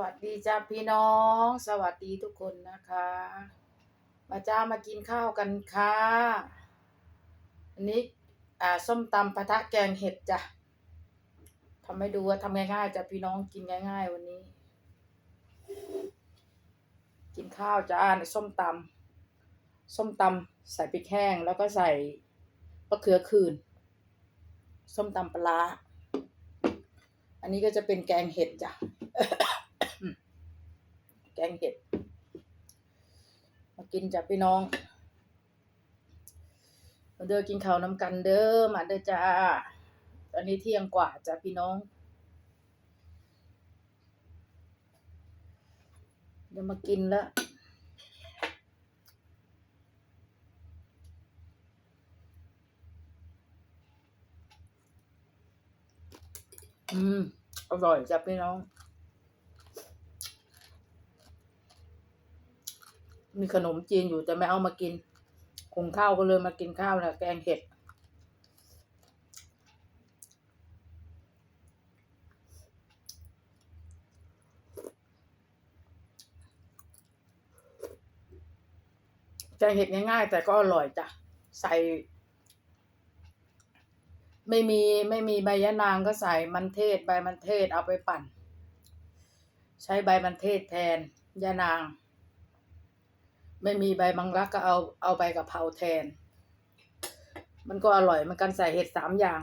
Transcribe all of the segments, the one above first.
วัสดีจ้าพี่น้อง สวัสดีทุกคนนะคะ มาจ้ามากินข้าวกันค่ะอันนี้อ่าส้มตำปะทะแกงเห็ดจ้ะทำให้ดูว่าทำง่ายๆจ้ะพี่น้องกินง่าย ๆ วันนี้ กินข้าวจ้าในส้มตำส้มตำใส่พริกแห้งแล้วก็ใส่มะเขือคืน ส้มตำปลาอันนี้ก็จะเป็นแกงเห็ดจ้ะ งเห็ด มากินจ้ะพี่น้อง มาเด้อกินข้าวน้ำกันเด้อ มาเด้อจ้า ตอนนี้เที่ยงกว่าจ้ะพี่น้อง เดี๋ยวมากินแล้วอืม อร่อยจ้ะพี่น้อง มีขนมจีนอยู่แต่ไม่เอามากินคงข้าวก็เลยมากินข้าวนะแกงเห็ด แกงเห็ดง่ายๆ แต่ก็อร่อยจ้ะ ใส่ ไม่มีไม่มีใบยะนางก็ใส่มันเทศใบมันเทศเอาไปปั่น ใช้ใบมันเทศแทนยะนาง ไม่มีใบมังลักก็เอาเอาใบกะเพราแทน มันก็อร่อยเหมันกันใส่เห็ดสามอย่าง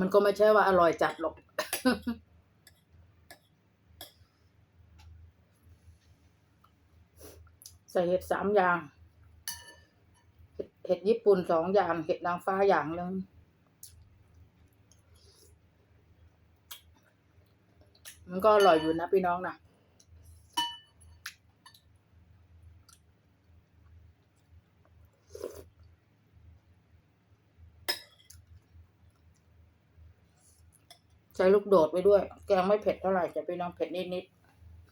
มันก็ไม่ใช่ว่าอร่อยจัดหรอกใส่เห็ดสามอย่าง เห็ดเห็ดญี่ปุ่นสองอย่าง เห็ดนางฟ้าอย่างหนึ่ง มันก็อร่อยอยู่นะพี่น้องนะใช้ลูกโดดไว้ด้วย แกงไม่เผ็ดเท่าไหร่จะพี่น้องเผ็ดนิด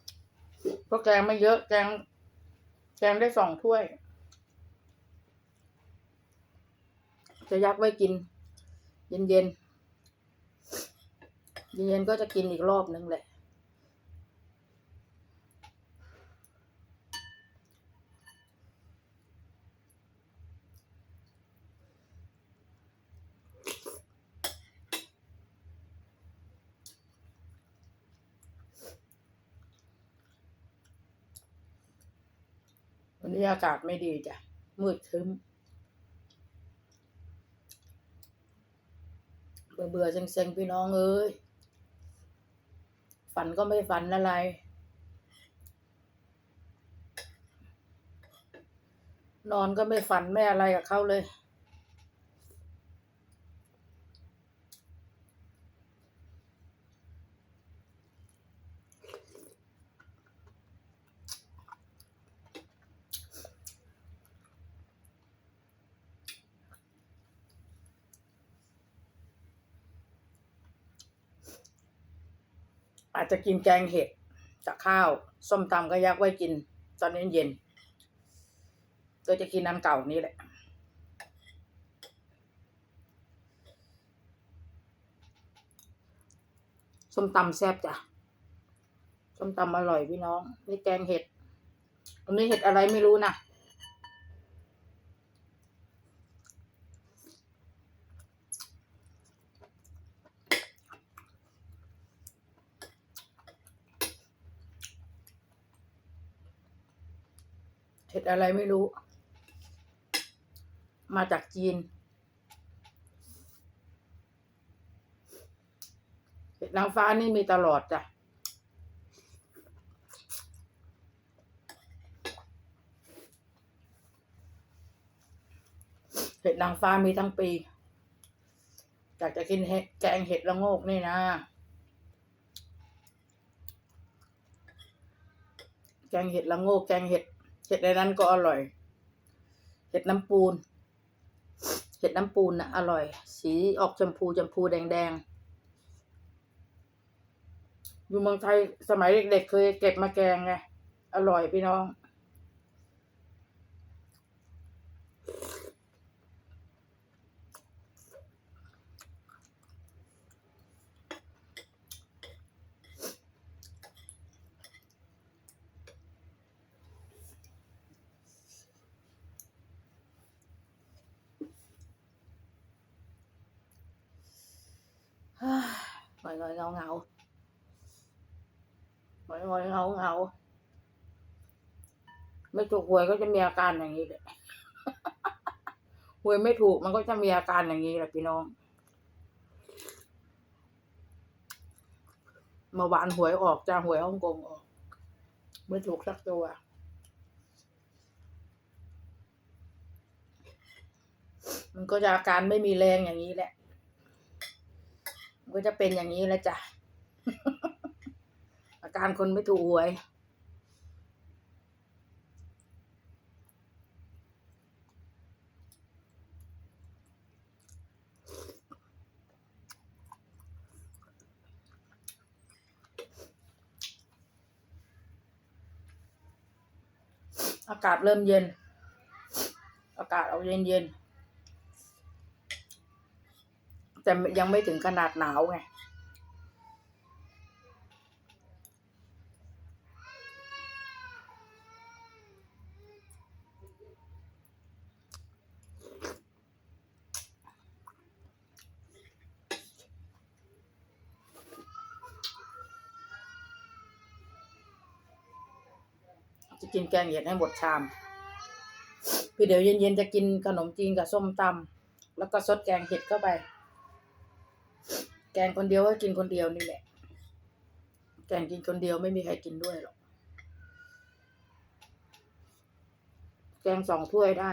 ๆเพราะแกงไม่เยอะแกง แกงได้สองถ้วย จะยักไว้กิน เย็นๆเย็นๆก็จะกินอีกรอบนึงแหละ นี้อากาศไม่ดีจ้ะ มืดครึ้ม เบื่อเบื่อๆเซ็งๆพี่น้องเอ้ย ฝันก็ไม่ฝันอะไร นอนก็ไม่ฝันไม่อะไรกับเขาเลย อาจจะกินแกงเห็ดกับข้าว ส้มตำก็ยักไว้กิน ตอนเย็นๆก็จะกินน้ำเก่านี้แหละส้มตำแซ่บจ้ะส้มตำอร่อยพี่น้อง นี่แกงเห็ดอันนี้เห็ดอะไรไม่รู้นะ ดอะไรไม่รู้ มาจากจีนเห็ดนางฟ้านี่มีตลอดจ้ะเห็ดนางฟ้ามีทั้งปี อยากจะกินเห็ดแกงเห็ดละโงกนี่นะ แกงเห็ดละโงก แกงเห็ด เห็ดในนั้นก็อร่อย เห็ดน้ำปูน เห็ดน้ำปูนนะอร่อย สีออกชมพูชมพูแดงแดงๆอยู่เมืองไทยสมัยเด็กๆเคยเก็บมาแกงไง อร่อยพี่น้อง อ หง อยหงอยเงาเงาหงอยหงอยเงาเงาไม่ถูกหวยก็จะมีอาการอย่างนี้เลยหวยไม่ถูกมันก็จะมีอาการอย่างนี้แหละพี่น้อง เมื่อวานหวยออกจ้าหวยฮ่องกงออกไม่ถูกสักตัวมันก็จะอาการไม่มีแรงอย่างนี้แหละ มันก็จะเป็นอย่างนี้แหละจ้ะ อาการคนไม่ถูกหวย อากาศเริ่มเย็น อากาศเอาเย็นเย็นๆ แต่ยังไม่ถึงขนาดหนาวไงจะกินแกงเห็ดให้หมดชาม พี่เดี๋ยวเย็นๆจะกินขนมจีนกับส้มตำแล้วก็ซดแกงเห็ดเข้าไป แกงคนเดียวก็กินคนเดียวนี่แหละ แกงกินคนเดียวไม่มีใครกินด้วยหรอก แกงสองถ้วยได้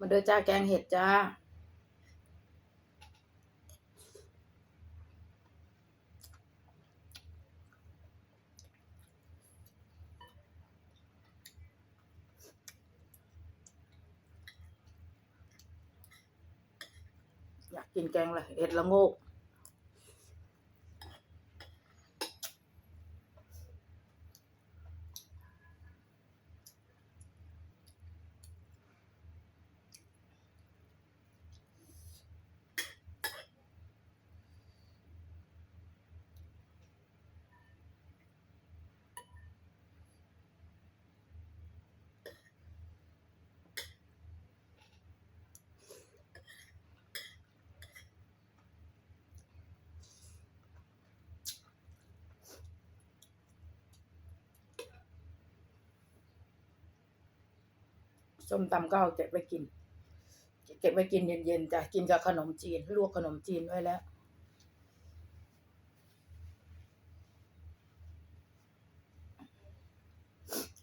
มาเด้อจ้าแกงเห็ดจ้า อยากกินแกงเลยเห็ดละโงก ส้มตำก็เอาเก็บไว้กิน เก็บไว้กินเย็นๆจ้ะกินกับขนมจีนลวกขนมจีนไว้แล้ว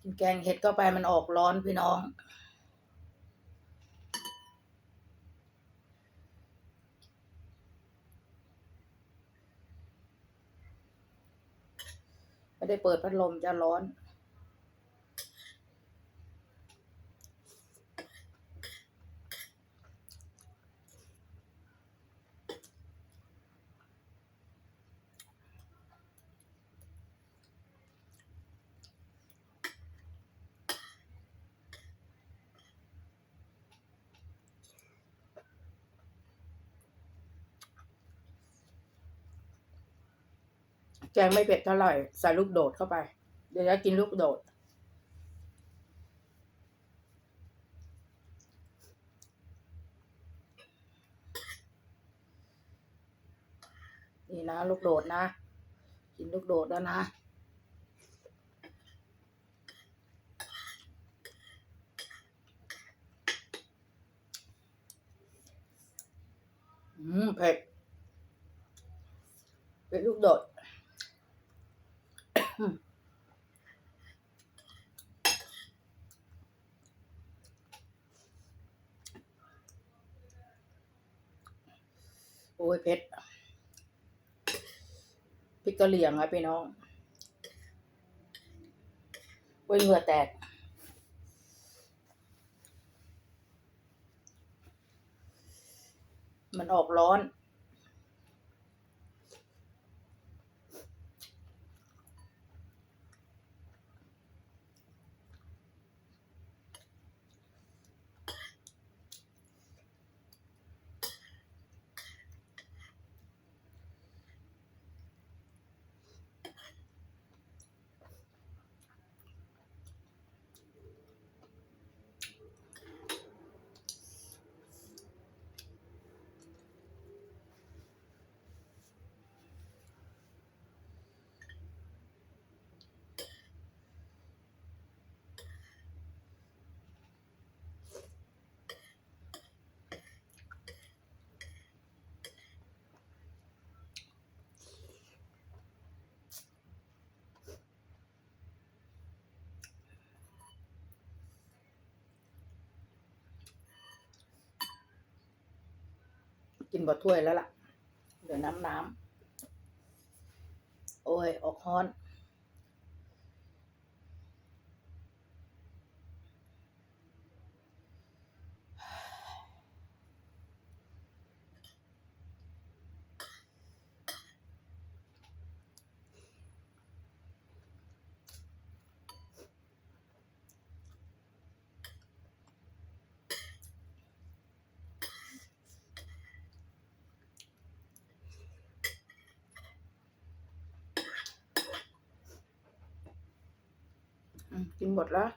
กินแกงเห็ดเข้าไปมันออกร้อนพี่น้องไม่ได้เปิดพัดลมจะร้อน แกงไม่เผ็ดเท่าไหร่ใส่ลูกโดดเข้าไป เดี๋ยวจะกินลูกโดด นี่นะ ลูกโดดนะ กินลูกโดดแล้วนะอืมเผ็ดเผ็ดลูกโดด โอ้ยเผ็ดพริกกะเหรี่ยงอะพี่น้องโอ้ยเหงื่อแตก มันออกร้อน กินบดถ้วยแล้วล่ะ เดี๋ยวน้ำน้ำโอ้ย ออกฮ้อน กินหมดแล้ว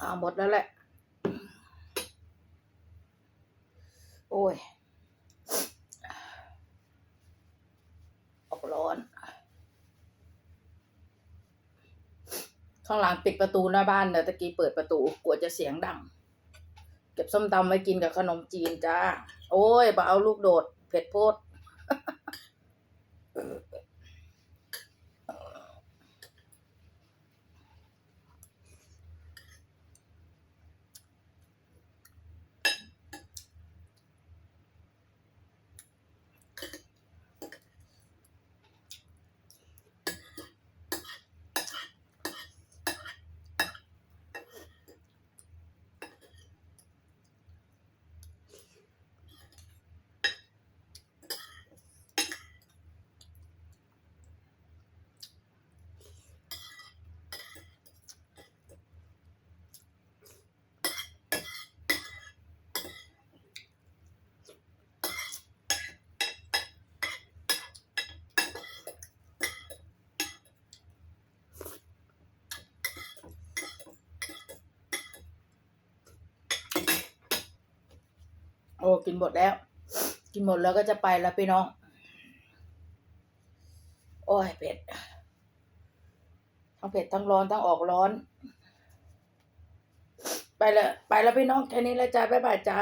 อ่าหมดแล้วแหละ โอ้ย ออกร้อน ข้างหลังปิดประตูหน้าบ้านเดี๋ยวตะกี้เปิดประตูกลัวจะเสียงดัง เก็บส้มตำไว้กินกับขนมจีนจ้า โอ้ยบ่เอาลูกโดด เผ็ดโพด โอ้กินหมดแล้ว กินหมดแล้วก็จะไปแล้วพี่น้อง โอ้ยเผ็ดทั้งเผ็ดทั้งร้อนทั้งออกร้อน ไปละไปแล้วพี่น้องแค่นี้แล้วจ้าบ๊ายบายจ้า